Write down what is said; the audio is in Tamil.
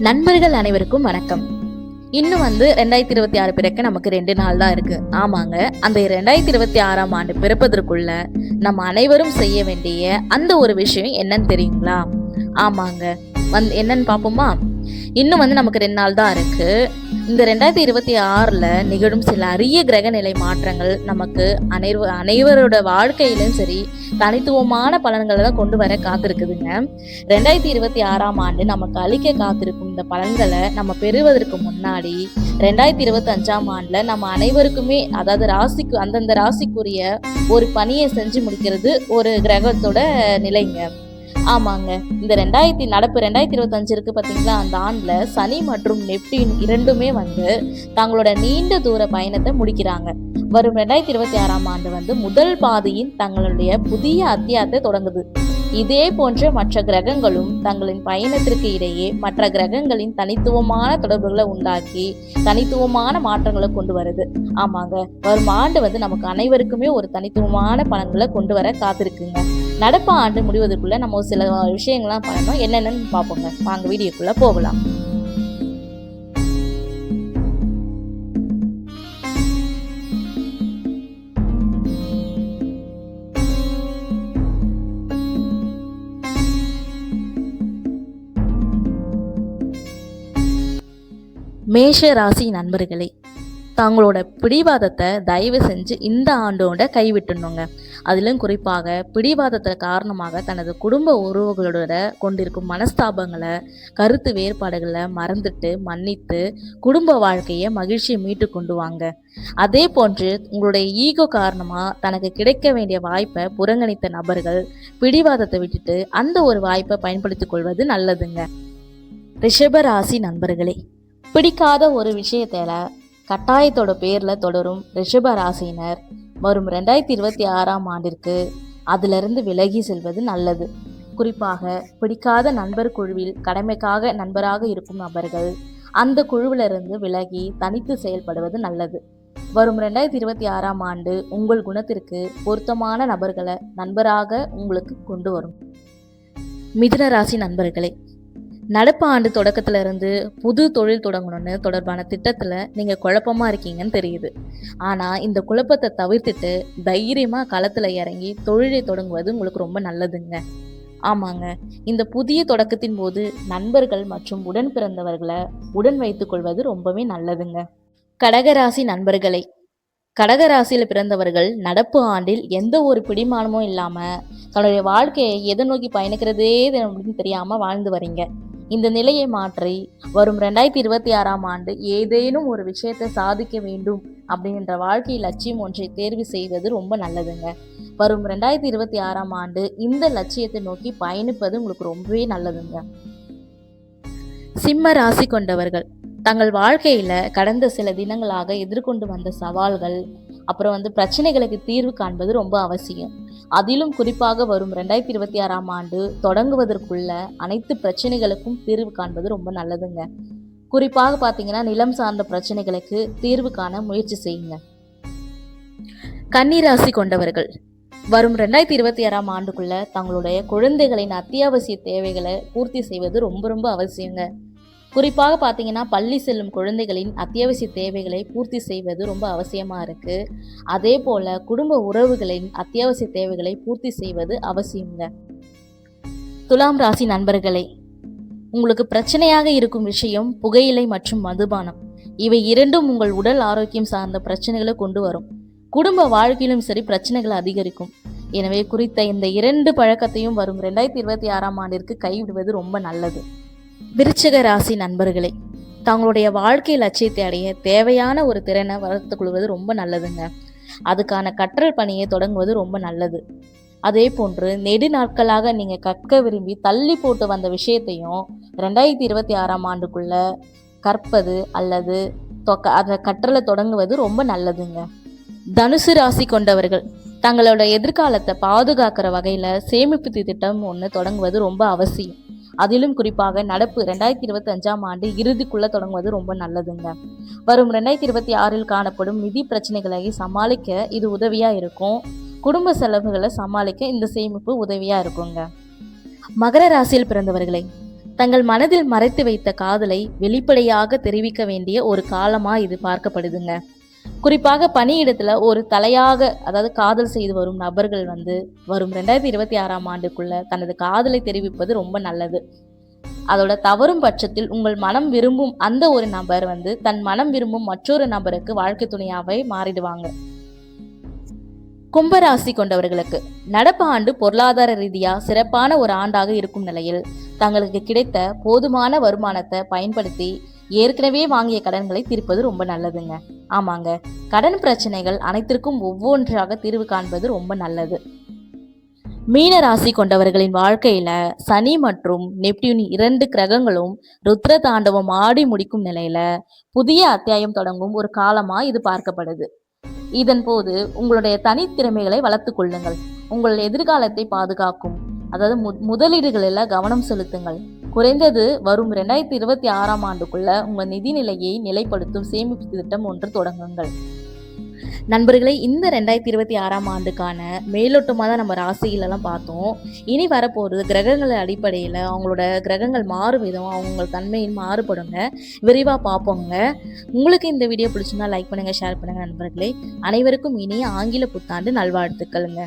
நண்பர்கள் அனைவருக்கும் வணக்கம். இன்னும் வந்து ரெண்டாயிரத்தி இருபத்தி ஆறு பிறக்க நமக்கு ரெண்டு நாள் தான் இருக்கு. ஆமாங்க அந்த ரெண்டாயிரத்தி இருபத்தி ஆறாம் ஆண்டு பிறப்பதற்குள்ள நம்ம அனைவரும் செய்ய வேண்டிய அந்த ஒரு விஷயம் என்னன்னு தெரியுங்களா? ஆமாங்க. வந்து என்னன்னு பார்ப்போமா? இன்னும் வந்து நமக்கு ரெண்டு நாள் தான் இருக்கு. இந்த ரெண்டாயிரத்தி இருபத்தி ஆறில் நிகழும் சில அரிய கிரகநிலை மாற்றங்கள் நமக்கு அனைவ அனைவரோட வாழ்க்கையிலும் சரி தனித்துவமான பலன்களை தான் கொண்டு வர காத்திருக்குதுங்க. ரெண்டாயிரத்தி இருபத்தி ஆறாம் ஆண்டு நமக்கு அளிக்க காத்திருக்கும் இந்த பலன்களை நம்ம பெறுவதற்கு முன்னாடி ரெண்டாயிரத்தி இருபத்தி அஞ்சாம் ஆண்டில் நம்ம அனைவருக்குமே அதாவது ராசிக்கு அந்தந்த ராசிக்குரிய ஒரு பணியை செஞ்சு முடிக்கிறது ஒரு கிரகத்தோட நிலைங்க. ஆமாங்க. இந்த ரெண்டாயிரத்தி நடப்பு ரெண்டாயிரத்தி இருபத்தஞ்சு இருக்கு பார்த்தீங்களா அந்த ஆண்டில் சனி மற்றும் நெப்டின் இரண்டுமே வந்து தங்களோட நீண்ட தூர பயணத்தை முடிக்கிறாங்க. வரும் ரெண்டாயிரத்தி இருபத்தி ஆறாம் ஆண்டு வந்து முதல் பாதியின் தங்களுடைய புதிய அத்தியாயத்தை தொடங்குது. இதே போன்ற மற்ற கிரகங்களும் தங்களின் பயணத்திற்கு இடையே மற்ற கிரகங்களின் தனித்துவமான தொடர்புகளை உண்டாக்கி தனித்துவமான மாற்றங்களை கொண்டு வருது. ஆமாங்க. வரும் ஆண்டு வந்து நமக்கு அனைவருக்குமே ஒரு தனித்துவமான பலன்களை கொண்டு வர காத்திருக்குங்க. நடப்பு ஆண்டு முடிவதற்குள்ள நம்ம ஒரு சில விஷயங்கள்லாம் பண்ணணும். என்னென்னு பார்ப்போங்க. வாங்க வீடியோக்குள்ள போகலாம். மேஷ ராசி நண்பர்களே தங்களோட பிடிவாதத்தை தயவு செஞ்சு இந்த ஆண்டோட கைவிட்டுணுங்க. அதிலும் குறிப்பாக பிடிவாதத்தை காரணமாக தனது குடும்ப உறவுகளோட கொண்டிருக்கும் மனஸ்தாபங்களை கருத்து வேறுபாடுகளை மறந்துட்டு மன்னித்து குடும்ப வாழ்க்கையை மகிழ்ச்சியை மீட்டு கொண்டு வாங்க. அதே போன்று உங்களுடைய ஈகோ காரணமாக தனக்கு கிடைக்க வேண்டிய வாய்ப்பை புறங்கணித்த நபர்கள் பிடிவாதத்தை விட்டுட்டு அந்த ஒரு வாய்ப்பை பயன்படுத்திக் கொள்வது நல்லதுங்க. ரிஷபராசி நண்பர்களே பிடிக்காத ஒரு விஷயத்தில கட்டாயத்தோட பேரில் தொடரும் ரிஷப ராசினர் வரும் ரெண்டாயிரத்தி இருபத்தி ஆறாம் ஆண்டிற்கு அதிலிருந்து விலகி செல்வது நல்லது. குறிப்பாக பிடிக்காத நண்பர் குழுவில் கடமைக்காக நண்பராக இருக்கும் நபர்கள் அந்த குழுவிலிருந்து விலகி தனித்து செயல்படுவது நல்லது. வரும் ரெண்டாயிரத்தி இருபத்தி ஆறாம் ஆண்டு உங்கள் குணத்திற்கு பொருத்தமான நபர்களை நண்பராக உங்களுக்கு கொண்டு வரும். மிதுன ராசி நண்பர்களே நடப்பு ஆண்டு தொடக்கத்துல இருந்து புது தொழில் தொடங்கணும்னு தொடர்பான திட்டத்துல நீங்க குழப்பமா இருக்கீங்கன்னு தெரியுது. ஆனா இந்த குழப்பத்தை தவிர்த்துட்டு தைரியமா களத்துல இறங்கி தொழிலை தொடங்குவது உங்களுக்கு ரொம்ப நல்லதுங்க. ஆமாங்க. இந்த புதிய தொடக்கத்தின் போது நண்பர்கள் மற்றும் உடன் பிறந்தவர்களை உடன் வைத்துக் கொள்வது ரொம்பவே நல்லதுங்க. கடகராசி நண்பர்களை கடகராசியில் பிறந்தவர்கள் நடப்பு ஆண்டில் எந்த ஒரு பிடிமானமும் இல்லாமல் தன்னுடைய வாழ்க்கையை எதை நோக்கி பயணிக்கிறதே அப்படின்னு தெரியாமல் வாழ்ந்து வரீங்க. இந்த நிலையை மாற்றி வரும் ரெண்டாயிரத்தி இருபத்தி ஆறாம் ஆண்டு ஏதேனும் ஒரு விஷயத்தை சாதிக்க வேண்டும் அப்படின்ற வாழ்க்கை லட்சியம் ஒன்றை தேர்வு செய்வது ரொம்ப நல்லதுங்க. வரும் ரெண்டாயிரத்தி இருபத்தி ஆறாம் ஆண்டு இந்த லட்சியத்தை நோக்கி பயணிப்பது உங்களுக்கு ரொம்பவே நல்லதுங்க. சிம்ம ராசி கொண்டவர்கள் தங்கள் வாழ்க்கையில கடந்த சில தினங்களாக எதிர்கொண்டு வந்த சவால்கள் அப்புறம் வந்து பிரச்சனைகளுக்கு தீர்வு காண்பது ரொம்ப அவசியம். அதிலும் குறிப்பாக வரும் ரெண்டாயிரத்தி இருபத்தி ஆறாம் ஆண்டு தொடங்குவதற்குள்ள அனைத்து பிரச்சனைகளுக்கும் தீர்வு காண்பது ரொம்ப நல்லதுங்க. குறிப்பாக பார்த்தீங்கன்னா நிலம் சார்ந்த பிரச்சனைகளுக்கு தீர்வு காண முயற்சி செய்யுங்க. கன்னிராசி கொண்டவர்கள். வரும் ரெண்டாயிரத்தி இருபத்தி ஆறாம் ஆண்டுக்குள்ள தங்களுடைய குழந்தைகளின் அத்தியாவசிய தேவைகளை பூர்த்தி செய்வது ரொம்ப ரொம்ப அவசியங்க. குறிப்பாக பார்த்தீங்கன்னா பள்ளி செல்லும் குழந்தைகளின் அத்தியாவசிய தேவைகளை பூர்த்தி செய்வது ரொம்ப அவசியமாக இருக்குது அதே போல் குடும்ப உறவுகளின் அத்தியாவசிய தேவைகளை பூர்த்தி செய்வது அவசியங்க துலாம் ராசி நண்பர்களே உங்களுக்கு பிரச்சனையாக இருக்கும் விஷயம் புகையிலை மற்றும் மதுபானம். இவை இரண்டும் உங்கள் உடல் ஆரோக்கியம் சார்ந்த பிரச்சனைகளை கொண்டு வரும். குடும்ப வாழ்க்கையிலும் சரி பிரச்சனைகள் அதிகரிக்கும். எனவே குறித்த இந்த இரண்டு பழக்கத்தையும் வரும் ரெண்டாயிரத்தி இருபத்தி ஆறாம் ஆண்டிற்கு கைவிடுவது ரொம்ப நல்லது. விருச்சிக ராசி நண்பர்களே தங்களுடைய வாழ்க்கை லட்சியத்தை அடைய தேவையான ஒரு திறனை வளர்த்து கொள்வது ரொம்ப நல்லதுங்க. அதுக்கான கற்றல் பணியை தொடங்குவது ரொம்ப நல்லது. அதே போன்று நெடு நாட்களாக நீங்கள் கற்க விரும்பி தள்ளி போட்டு வந்த விஷயத்தையும் ரெண்டாயிரத்தி இருபத்தி ஆறாம் ஆண்டுக்குள்ள கற்பது அல்லது தொக்க அதை கற்றலை தொடங்குவது ரொம்ப நல்லதுங்க. தனுசு ராசி கொண்டவர்கள் தங்களோட எதிர்காலத்தை பாதுகாக்கிற வகையில் சேமிப்பு திட்டம் ஒன்று தொடங்குவது ரொம்ப அவசியம். அதிலும் குறிப்பாக நடப்பு ரெண்டாயிரத்தி இருபத்தி அஞ்சாம் ஆண்டு இறுதிக்குள்ள தொடங்குவது ரொம்ப நல்லதுங்க. வரும் ரெண்டாயிரத்தி இருபத்தி ஆறில் காணப்படும் நிதி பிரச்சனைகளை சமாளிக்க இது உதவியா இருக்கும். குடும்ப செலவுகளை சமாளிக்க இந்த சேமிப்பு உதவியா இருக்குங்க. மகர ராசியில் பிறந்தவர்களை தங்கள் மனதில் மறைத்து வைத்த காதலை வெளிப்படையாக தெரிவிக்க வேண்டிய ஒரு காலமா இது பார்க்கப்படுதுங்க. குறிப்பாக பணியிடத்துல ஒரு தலையாக அதாவது காதல் செய்து வரும் நபர்கள் வந்து வரும். ரெண்டாயிரத்தி இருபத்தி ஆறாம் ஆண்டுக்குள்ள தனது காதலை தெரிவிப்பது ரொம்ப நல்லது. அதோட தவறும் பட்சத்தில் உங்கள் மனம் விரும்பும் அந்த ஒரு நபர் வந்து தன் மனம் விரும்பும் மற்றொரு நபருக்கு வாழ்க்கை துணையாவே மாறிடுவாங்க. கும்பராசி கொண்டவர்களுக்கு நடப்பு ஆண்டு பொருளாதார ரீதியா சிறப்பான ஒரு ஆண்டாக இருக்கும் நிலையில் தங்களுக்கு கிடைத்த போதுமான வருமானத்தை பயன்படுத்தி ஏற்கனவே வாங்கிய கடன்களை தீர்ப்பது ரொம்ப நல்லதுங்க. ஆமாங்க. கடன் பிரச்சனைகள் அனைத்திற்கும் ஒவ்வொன்றாக தீர்வு காண்பது ரொம்ப நல்லது. மீன ராசி கொண்டவர்களின் வாழ்க்கையில சனி மற்றும் நெப்டியூன் இரண்டு கிரகங்களும் ருத்ர தாண்டவம் ஆடி முடிக்கும் நிலையில புதிய அத்தியாயம் தொடங்கும் ஒரு காலமா இது பார்க்கப்படுது. இதன் போது உங்களுடைய தனித்திறமைகளை வளர்த்துக் கொள்ளுங்கள். உங்கள் எதிர்காலத்தை பாதுகாக்கும். அதாவது மு முதலீடுகளில் கவனம் செலுத்துங்கள். குறைந்தது வரும் ரெண்டாயிரத்தி இருபத்தி ஆறாம் ஆண்டுக்குள்ள உங்கள் நிதி நிலையை நிலைப்படுத்தும் சேமிப்பு திட்டம் ஒன்று தொடங்குங்கள். நண்பர்களை இந்த ரெண்டாயிரத்தி இருபத்தி ஆறாம் ஆண்டுக்கான மேலோட்டமாக தான் நம்ம ராசிகளெல்லாம் பார்த்தோம். இனி வரப்போகிறது கிரகங்கள் அடிப்படையில் அவங்களோட கிரகங்கள் மாறும் விதம் அவங்க தன்மையின் மாறுபடுங்க. விரிவாக பார்ப்போங்க. உங்களுக்கு இந்த வீடியோ பிடிச்சுன்னா லைக் பண்ணுங்கள் ஷேர் பண்ணுங்கள் நண்பர்களே. அனைவருக்கும் இனிய ஆங்கில புத்தாண்டு நல்வாழ்த்துக்களுங்க.